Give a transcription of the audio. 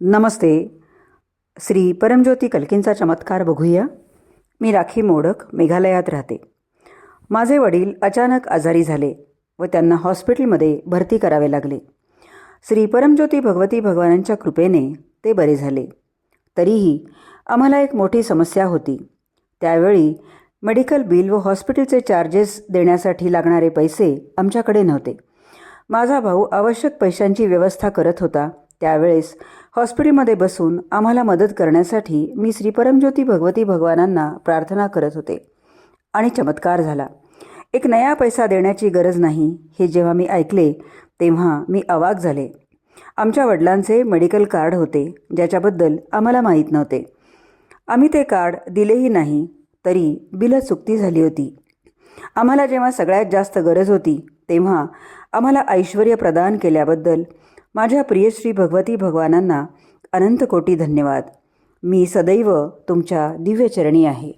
नमस्ते. श्री परमज्योती कलकींचा चमत्कार बघूया. मी राखी मोडक मेघालयात राहते. माझे वडील अचानक आजारी झाले व त्यांना हॉस्पिटलमध्ये भरती करावे लागले. श्री परमज्योती भगवती भगवानांच्या कृपेने ते बरे झाले. तरीही आम्हाला एक मोठी समस्या होती. त्यावेळी मेडिकल बिल व हॉस्पिटलचे चार्जेस देण्यासाठी लागणारे पैसे आमच्याकडे नव्हते. माझा भाऊ आवश्यक पैशांची व्यवस्था करत होता. त्यावेळेस हॉस्पिटलमध्ये बसून आम्हाला मदत करण्यासाठी मी श्री परमज्योती भगवती भगवानांना प्रार्थना करत होते. आणि चमत्कार झाला. एक नया पैसा देण्याची गरज नाही हे जेव्हा मी ऐकले तेव्हा मी अवाक झाले. आमच्या वडिलांचे मेडिकल कार्ड होते ज्याच्याबद्दल आम्हाला माहीत नव्हते. आम्ही ते कार्ड दिलेही नाही तरी बिलं चुकती झाली होती. आम्हाला जेव्हा सगळ्यात जास्त गरज होती तेव्हा आम्हाला ऐश्वर प्रदान केल्याबद्दल माझ्या प्रियश्री भगवती भगवानांना अनंत कोटी धन्यवाद. मी सदैव तुमच्या दिव्यचरणी आहे.